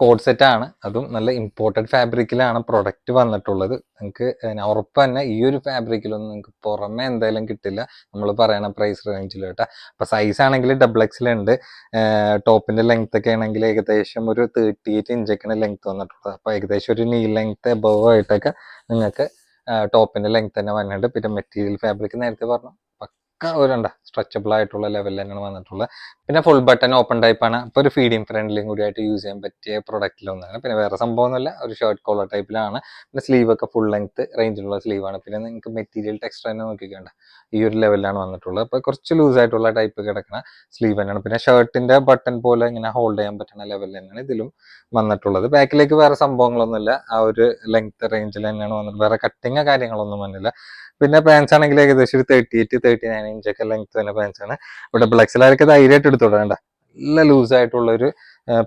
കോഡ് സെറ്റ് ആണ്. അതും നല്ല ഇമ്പോർട്ടഡ് ഫാബ്രിക്കിലാണ് പ്രൊഡക്റ്റ് വന്നിട്ടുള്ളത്. നിങ്ങൾക്ക് ഉറപ്പ് തന്നെ ഈ ഒരു ഫാബ്രിക്കിലൊന്നും നിങ്ങൾക്ക് പുറമെ എന്തായാലും കിട്ടില്ല. നമ്മൾ പറയണ പ്രൈസ് റേഞ്ചിൽ കേട്ടോ. അപ്പോൾ സൈസ് ആണെങ്കിൽ ഡബിൾ എക്സിൽ ഉണ്ട്. ടോപ്പിന്റെ ലെങ്ത് ഒക്കെ ആണെങ്കിൽ ഏകദേശം ഒരു തേർട്ടി എയ്റ്റ് ഇഞ്ചൊക്കെയാണ് ലെങ്ത് വന്നിട്ടുള്ളത്. അപ്പൊ ഏകദേശം ഒരു നീ ലെങ്ത് എബവ് ആയിട്ടൊക്കെ നിങ്ങൾക്ക് ടോപ്പിന്റെ ലെങ്ത് തന്നെ വന്നിട്ടുണ്ട്. പിന്നെ മെറ്റീരിയൽ ഫാബ്രിക് നേരത്തെ പറഞ്ഞു. പക്ക ഒരു എന്താ സ്ട്രെച്ചബിൾ ആയിട്ടുള്ള ലെവലിൽ തന്നെയാണ് വന്നിട്ടുള്ളത്. പിന്നെ ഫുൾ ബട്ടൺ ഓപ്പൺ ടൈപ്പ് ആണ്. അപ്പോൾ ഒരു ഫീഡിങ് ഫ്രണ്ട്ലിയും കൂടി ആയിട്ട് യൂസ് ചെയ്യാൻ പറ്റിയ പ്രൊഡക്റ്റിൽ ഒന്നാണ്. പിന്നെ വേറെ സംഭവമൊന്നുമില്ല ഒരു ഷർട്ട് കോളർ ടൈപ്പിലാണ് പിന്നെ സ്ലീവ് ഒക്കെ ഫുൾ ലെങ്ത് റേഞ്ചിലുള്ള സ്ലീവാണ് പിന്നെ നിങ്ങൾക്ക് മെറ്റീരിയൽ ടെക്സ്റ്റർ തന്നെ നോക്കിക്കേണ്ട ഈ ഒരു ലെവലിലാണ് വന്നിട്ടുള്ളത്. അപ്പോൾ കുറച്ച് ലൂസ് ആയിട്ടുള്ള ടൈപ്പ് കിടക്കുന്ന സ്ലീവ് തന്നെയാണ്. പിന്നെ ഷർട്ടിന്റെ ബട്ടൺ പോലെ ഇങ്ങനെ ഹോൾഡ് ചെയ്യാൻ പറ്റുന്ന ലെവൽ തന്നെയാണ് ഇതിലും വന്നിട്ടുള്ളത്. ബാക്കിലേക്ക് വേറെ സംഭവങ്ങളൊന്നുമില്ല. ആ ഒരു ലെങ്ത് റേഞ്ചിൽ തന്നെയാണ് വന്നിട്ടുള്ളത്. വേറെ കട്ടിങ്ങോ കാര്യങ്ങളൊന്നും വന്നില്ല. പിന്നെ പാൻസ് ആണെങ്കിൽ ഏകദേശം ഒരു തേർട്ടി എയ്റ്റ് തേർട്ടി നയൻ ഇഞ്ചൊക്കെ ലെങ്ത് തന്നെ പാൻസ് ആണ്. ഇവിടെ ബ്ലക്സിലാർക്ക് ധൈര്യമായിട്ട് എടുത്തോളൂ വേണ്ട നല്ല ലൂസ് ആയിട്ടുള്ള ഒരു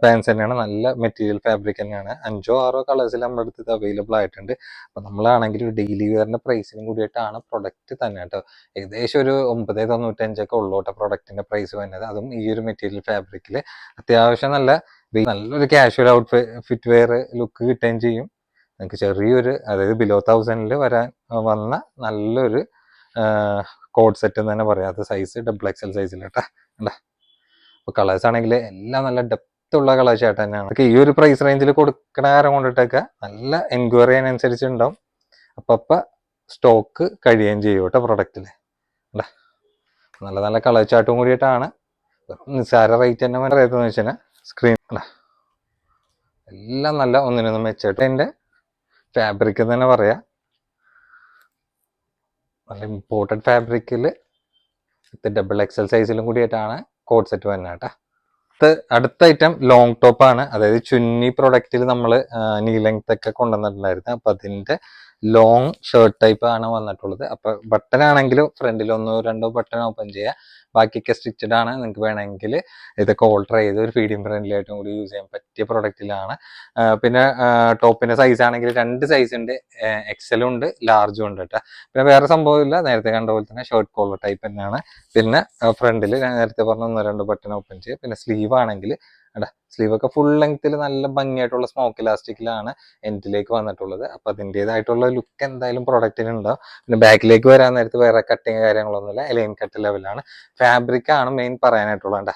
പാൻസ് തന്നെയാണ്. നല്ല മെറ്റീരിയൽ ഫാബ്രിക് തന്നെയാണ്. അഞ്ചോ ആറോ കളേഴ്സിൽ നമ്മുടെ അടുത്ത് ഇത് അവൈലബിൾ ആയിട്ടുണ്ട്. അപ്പൊ നമ്മളാണെങ്കിൽ ഡെയിലി വെയറിന്റെ പ്രൈസിനും കൂടിയിട്ടാണ് പ്രൊഡക്റ്റ് തന്നെ കേട്ടോ. ഏകദേശം ഒരു ഒമ്പത് തൊണ്ണൂറ്റഞ്ചൊക്കെ ഉള്ളൂ കേട്ടോ പ്രൊഡക്റ്റിന്റെ പ്രൈസ് വരുന്നത്. അതും ഈ ഒരു മെറ്റീരിയൽ ഫാബ്രിക്കിൽ അത്യാവശ്യം നല്ല നല്ലൊരു casual outfit wear look കിട്ടുകയും ചെയ്യും. നിങ്ങൾക്ക് ചെറിയൊരു അതായത് ബിലോ തൗസൻഡിൽ വരാൻ വന്ന നല്ലൊരു കോഡ് സെറ്റ് എന്ന് തന്നെ പറയാം. അത് സൈസ് ഡബിൾ എക്സൽ സൈസിൽ കേട്ടോ. കണ്ടാ? അപ്പോൾ കളേഴ്സ് ആണെങ്കിൽ എല്ലാം നല്ല ഡെപ്ത് ഉള്ള കളേഴ്സ് ആയിട്ട് തന്നെയാണ്. ഈ ഒരു പ്രൈസ് റേഞ്ചിൽ കൊടുക്കണ കാരം കൊണ്ടിട്ടൊക്കെ? നല്ല എൻക്വയറി അതിനനുസരിച്ച് ഉണ്ടാവും. അപ്പൊ സ്റ്റോക്ക് കഴിയുകയും ചെയ്യും കേട്ടോ പ്രൊഡക്റ്റിൽ അല്ലേ നല്ല നല്ല കളർ ചാർട്ടും കൂടിയിട്ടാണ്. നിസ്സാര റേറ്റ് തന്നെ പറയുന്നത് വെച്ചാൽ സ്ക്രീൻ അല്ല എല്ലാം നല്ല ഒന്നിനൊന്നും മെച്ചമായിട്ട് അതിന്റെ ഫാബ്രിക് തന്നെ പറയാ. നല്ല ഇമ്പോർട്ടഡ് ഫാബ്രിക്കിൽ ഡബിൾ എക്സൽ സൈസിലും കൂടിയിട്ടാണ് കോഡ് സെറ്റ് വരുന്നത് കേട്ടോ അടുത്ത ഐറ്റം ലോങ് ടോപ്പ് ആണ്. അതായത് ചുന്നി പ്രൊഡക്റ്റിൽ നമ്മൾ നീ ലെങ്ത് ഒക്കെ കൊണ്ടുവന്നിട്ടുണ്ടായിരുന്നു. അപ്പൊ അതിന്റെ ലോങ് ഷർട്ട് ടൈപ്പ് ആണ് വന്നിട്ടുള്ളത്. അപ്പൊ ബട്ടൺ ആണെങ്കിലും ഫ്രണ്ടിൽ ഒന്നോ രണ്ടോ ബട്ടൺ ഓപ്പൺ ചെയ്യുക ബാക്കിയൊക്കെ സ്റ്റിച്ചഡ് ആണ്. നിങ്ങൾക്ക് വേണമെങ്കിൽ ഇതൊക്കെ ഓൾട്ടർ ചെയ്ത് ഒരു ഫീഡിങ് ഫ്രണ്ട്ലി ആയിട്ടും കൂടി യൂസ് ചെയ്യാൻ പറ്റിയ പ്രൊഡക്റ്റിലാണ് പിന്നെ ടോപ്പിന്റെ സൈസ് ആണെങ്കിൽ രണ്ട് സൈസ് ഉണ്ട് എക്സലും ഉണ്ട് ലാർജും ഉണ്ട് കേട്ടോ പിന്നെ വേറെ സംഭവമില്ല നേരത്തെ കണ്ട പോലെ തന്നെ ഷർട്ട് കോളർ ടൈപ്പ് തന്നെയാണ്. പിന്നെ ഫ്രണ്ടിൽ ഞാൻ നേരത്തെ പറഞ്ഞ ഒന്ന് രണ്ട് ബട്ടൺ ഓപ്പൺ ചെയ്യുക പിന്നെ സ്ലീവ് ആണെങ്കിൽ എടാ സ്ലീവ് ഒക്കെ ഫുൾ ലെങ്ത്തിൽ നല്ല ഭംഗിയായിട്ടുള്ള സ്മോക്ക് ഇലാസ്റ്റിക്കിലാണ് എൻഡിലേക്ക് വന്നിട്ടുള്ളത്. അപ്പം അതിന്റെതായിട്ടുള്ള ലുക്ക് എന്തായാലും പ്രൊഡക്റ്റിന് ഉണ്ടാവും പിന്നെ ബാക്കിലേക്ക് വരാൻ നേരത്ത് വേറെ കട്ടിങ് കാര്യങ്ങളൊന്നുമില്ല. ലൈൻ കട്ട് ലെവലാണ് ഫാബ്രിക് ആണ് മെയിൻ പറയാനായിട്ടുള്ളത്.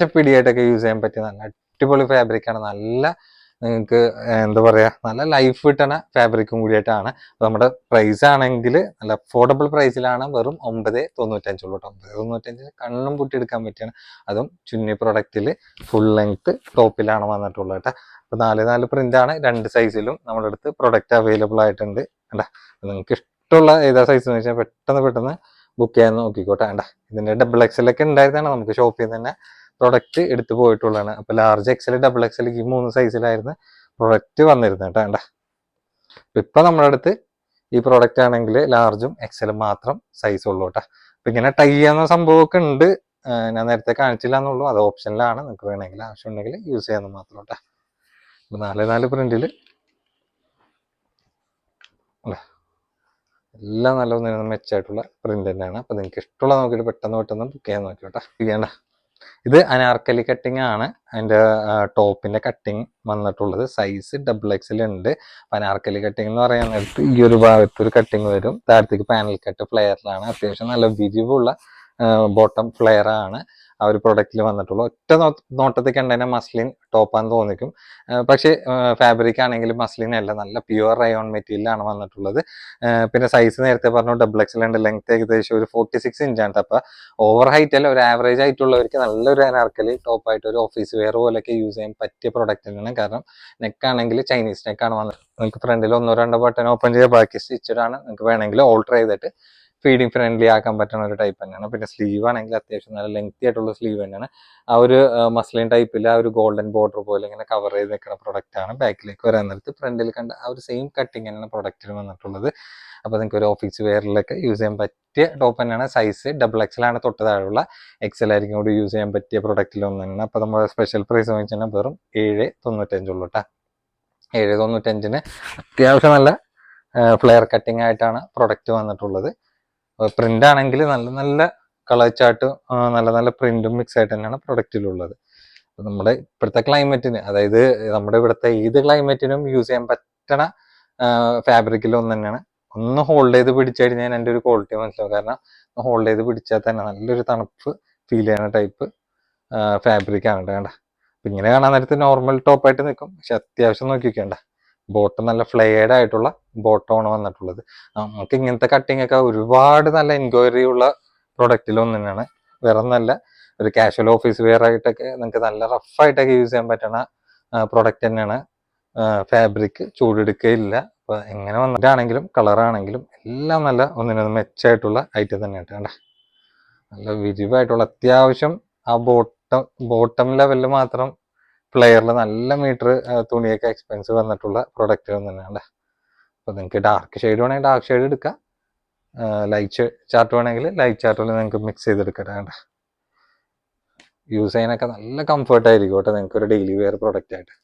ഒറ്റപ്പിടിയായിട്ടൊക്കെ യൂസ് ചെയ്യാൻ പറ്റിയ നല്ല അടിപൊളി ഫാബ്രിക് ആണ്. നല്ല നിങ്ങൾക്ക് എന്താ പറയാ നല്ല ലൈഫ് കിട്ടണ ഫാബ്രിക്കും കൂടിയിട്ടാണ് അപ്പൊ നമ്മുടെ പ്രൈസ് ആണെങ്കിൽ നല്ല അഫോർഡബിൾ പ്രൈസിലാണ് വെറും ഒമ്പത് തൊണ്ണൂറ്റഞ്ചുള്ളൂ കേട്ടോ ഒമ്പത് തൊണ്ണൂറ്റഞ്ച് കണ്ണും പൂട്ടിയെടുക്കാൻ പറ്റിയാണ്. അതും ചുന്നി പ്രൊഡക്റ്റിൽ ഫുൾ ലെങ്ത് ടോപ്പിലാണ് വന്നിട്ടുള്ളത് കേട്ടോ അപ്പോൾ നാല് നാല് പ്രിന്റ് ആണ്. രണ്ട് സൈസിലും നമ്മുടെ അടുത്ത് പ്രൊഡക്റ്റ് അവൈലബിൾ ആയിട്ടുണ്ട് കേട്ടാ നിങ്ങൾക്ക് ഇഷ്ടമുള്ള ഏതാ സൈസ് എന്ന് വെച്ചാൽ പെട്ടെന്ന് പെട്ടെന്ന് ബുക്ക് ചെയ്യാൻ നോക്കിക്കോട്ടെ വേണ്ട ഇതിന്റെ ഡബിൾ എക്സൽ ഒക്കെ ഉണ്ടായിരുന്നാണ് നമുക്ക് ഷോപ്പിൽ നിന്ന് തന്നെ പ്രൊഡക്റ്റ് എടുത്തു പോയിട്ടുള്ളതാണ്. അപ്പൊ ലാർജ് എക്സൽ ഡബിൾ എക്സൽ ഈ മൂന്ന് സൈസിലായിരുന്നു പ്രൊഡക്റ്റ് വന്നിരുന്നത് കേട്ടോ വേണ്ട ഇപ്പൊ നമ്മുടെ അടുത്ത് ഈ പ്രൊഡക്റ്റ് ആണെങ്കിൽ ലാർജും എക്സലും മാത്രം സൈസ് ഉള്ളൂ കേട്ടോ. അപ്പൊ ഇങ്ങനെ ടൈ ചെയ്യുന്ന സംഭവമൊക്കെ ഉണ്ട്. ഞാൻ നേരത്തെ കാണിച്ചില്ല എന്നുള്ളൂ. അത് ഓപ്ഷനിലാണ് നിങ്ങൾക്ക് വേണമെങ്കിൽ ആവശ്യമുണ്ടെങ്കിൽ യൂസ് ചെയ്യാമെന്ന് മാത്രം കേട്ടോ. നാല് നാല് പ്രിന്റിൽ എല്ലാം നല്ല ഒന്നിനും മെച്ചമായിട്ടുള്ള പ്രിന്റ് തന്നെയാണ്. അപ്പൊ നിങ്ങൾക്ക് ഇഷ്ടമുള്ള നോക്കിയിട്ട് പെട്ടെന്ന് പെട്ടെന്ന് ബുക്ക് ചെയ്യാൻ നോക്കി കേട്ടോ ചെയ്യണ്ട ഇത് അനാർക്കലി കട്ടിംഗ് ആണ്. അതിന്റെ ടോപ്പിന്റെ കട്ടിങ് വന്നിട്ടുള്ളത്. സൈസ് ഡബിൾ എക്സിൽ ഉണ്ട്. അനാർക്കലി കട്ടിംഗ് എന്ന് പറയാൻ നേരത്ത് ഈ ഒരു ഭാഗത്ത് ഒരു കട്ടിങ് വരും. താഴത്തേക്ക് പാനൽ കട്ട് ഫ്ലെയറിലാണ് അത്യാവശ്യം നല്ല വിരിവുള്ള ബോട്ടം ഫ്ലെയർ ആണ്. ആ ഒരു പ്രൊഡക്റ്റിൽ വന്നിട്ടുള്ളൂ. ഒറ്റ നോട്ടത്തിൽ കണ്ടതിനെ മസ്ലിൻ ടോപ്പാന്ന് തോന്നിക്കും. പക്ഷേ ഫാബ്രിക് ആണെങ്കിലും മസ്ലിൻ അല്ല. നല്ല പ്യുവർ റയോൺ മെറ്റീരിയലാണ് വന്നിട്ടുള്ളത്. പിന്നെ സൈസ് നേരത്തെ പറഞ്ഞു ഡബിൾ എക്സൽ ഉണ്ട്. ലെങ്ത് ഏകദേശം ഒരു ഫോർട്ടി സിക്സ് ഇഞ്ചാണ് അപ്പോൾ ഓവർ ഹൈറ്റ് അല്ല ഒരു ആവറേജ് ആയിട്ടുള്ളവർക്ക് നല്ലൊരു ടോപ്പ് ആയിട്ട് ഒരു ഓഫീസ് വെയർ പോലെയൊക്കെ യൂസ് ചെയ്യാൻ പറ്റിയ പ്രൊഡക്റ്റ് തന്നെയാണ്. കാരണം നെക്ക് ആണെങ്കിൽ ചൈനീസ് നെക്കാണ് വന്നത് നിങ്ങൾക്ക് ഫ്രണ്ടിൽ ഒന്നോ രണ്ടോ ബട്ടൺ ഓപ്പൺ ചെയ്യാൻ ബാക്കി സ്റ്റിച്ചഡ് ആണ് നിങ്ങൾക്ക് വേണമെങ്കിൽ ഓൾട്ടർ ചെയ്തിട്ട് ഫീഡിങ് ഫ്രണ്ട്ലി ആക്കാൻ പറ്റുന്ന ഒരു ടൈപ്പ് തന്നെയാണ്. പിന്നെ സ്ലീവ് ആണെങ്കിൽ അത്യാവശ്യം നല്ല ലെങ്തി ആയിട്ടുള്ള സ്ലീവ് തന്നെയാണ്. ആ ഒരു മസ്ലിൻ ടൈപ്പിൽ ആ ഒരു ഗോൾഡൻ ബോർഡർ പോലെ ഇങ്ങനെ കവർ ചെയ്ത് നിൽക്കുന്ന പ്രൊഡക്റ്റ് ആണ് ബാക്കിലേക്ക് വരാൻ നേരത്ത് ഫ്രണ്ടിൽ കണ്ട ആ ഒരു സെയിം കട്ടിങ് തന്നെയാണ് പ്രൊഡക്റ്റിൽ വന്നിട്ടുള്ളത്. അപ്പോൾ നിങ്ങൾക്ക് ഒരു ഓഫീസ് വെയറിലൊക്കെ യൂസ് ചെയ്യാൻ പറ്റിയ ടോപ്പ് തന്നെയാണ്. സൈസ് ഡബിൾ എക്സൽ ആണ് തൊട്ട് താഴെയുള്ള എക്സൽ ആയിരിക്കും കൂടി യൂസ് ചെയ്യാൻ പറ്റിയ പ്രൊഡക്റ്റിൽ ഒന്ന് തന്നെയാണ് അപ്പോൾ നമ്മുടെ സ്പെഷ്യൽ പ്രൈസ് വാങ്ങിച്ചാൽ വെറും ഏഴ് തൊണ്ണൂറ്റഞ്ചുള്ളൂ കേട്ടോ ഏഴ് തൊണ്ണൂറ്റഞ്ചിന് അത്യാവശ്യം നല്ല ഫ്ലെയർ കട്ടിംഗ് ആയിട്ടാണ് പ്രൊഡക്റ്റ് വന്നിട്ടുള്ളത്. പ്രിന്റ് ആണെങ്കിൽ നല്ല നല്ല കളർ ചാർട്ട് നല്ല നല്ല പ്രിന്റും മിക്സ് ആയിട്ട് തന്നെയാണ് പ്രൊഡക്റ്റിലുള്ളത് നമ്മുടെ ഇപ്പോഴത്തെ ക്ലൈമറ്റിന് അതായത് നമ്മുടെ ഇവിടുത്തെ ഏത് ക്ലൈമറ്റിനും യൂസ് ചെയ്യാൻ പറ്റണ ഫാബ്രിക്കിൽ ഒന്ന് തന്നെയാണ്. ഒന്ന് ഹോൾഡ് ചെയ്ത് പിടിച്ചു കഴിഞ്ഞാൽ എന്റെ ഒരു ക്വാളിറ്റി മനസ്സിലാവും. കാരണം ഹോൾഡ് ചെയ്ത് പിടിച്ചാൽ തന്നെ നല്ലൊരു തണുപ്പ് ഫീൽ ചെയ്യുന്ന ടൈപ്പ് ഫാബ്രിക് കേട്ടോ കേട്ടോ. ഇങ്ങനെ കാണാൻ നേരത്ത് നോർമൽ ടോപ്പായിട്ട് നിൽക്കും. പക്ഷെ അത്യാവശ്യം നോക്കി വെക്കേണ്ട ബോട്ടം നല്ല ഫ്ലെയർഡ് ആയിട്ടുള്ള ബോട്ടമാണ് വന്നിട്ടുള്ളത്. നമുക്ക് ഇങ്ങനത്തെ കട്ടിംഗ് ഒക്കെ ഒരുപാട് നല്ല എൻക്വയറി ഉള്ള പ്രൊഡക്റ്റിൽ ഒന്ന് തന്നെയാണ് വേറെ നല്ല ഒരു കാഷ്വൽ ഓഫീസ് വെയർ ആയിട്ടൊക്കെ നിങ്ങൾക്ക് നല്ല റഫായിട്ടൊക്കെ യൂസ് ചെയ്യാൻ പറ്റണ പ്രൊഡക്റ്റ് തന്നെയാണ്. ഫാബ്രിക് ചൂടെടുക്കുകയില്ല അപ്പൊ എങ്ങനെ വന്നിട്ടാണെങ്കിലും കളറാണെങ്കിലും എല്ലാം നല്ല ഒന്നിനൊന്ന് മെച്ചമായിട്ടുള്ള ഐറ്റം തന്നെയാണ് കണ്ട നല്ല വിരിവായിട്ടുള്ള അത്യാവശ്യം ആ ബോട്ടം ബോട്ടം ലെവലിൽ മാത്രം പ്ലെയറിൽ നല്ല മീറ്റർ തുണിയൊക്കെ എക്സ്പെൻസ് വന്നിട്ടുള്ള പ്രൊഡക്റ്റ് തന്നെയാണ് അപ്പോൾ നിങ്ങൾക്ക് ഡാർക്ക് ഷെയ്ഡ് വേണമെങ്കിൽ ഡാർക്ക് ഷെയ്ഡ് എടുക്കാം. ലൈറ്റ് ചാർട്ട് വേണമെങ്കിൽ ലൈറ്റ് ചാർട്ടിൽ നിങ്ങൾക്ക് മിക്സ് ചെയ്തെടുക്കാം യൂസ് ചെയ്യാനൊക്കെ നല്ല കംഫർട്ടായിരിക്കും കേട്ടോ നിങ്ങൾക്ക് ഒരു ഡെയിലി വെയർ പ്രൊഡക്റ്റ് ആയിട്ട്.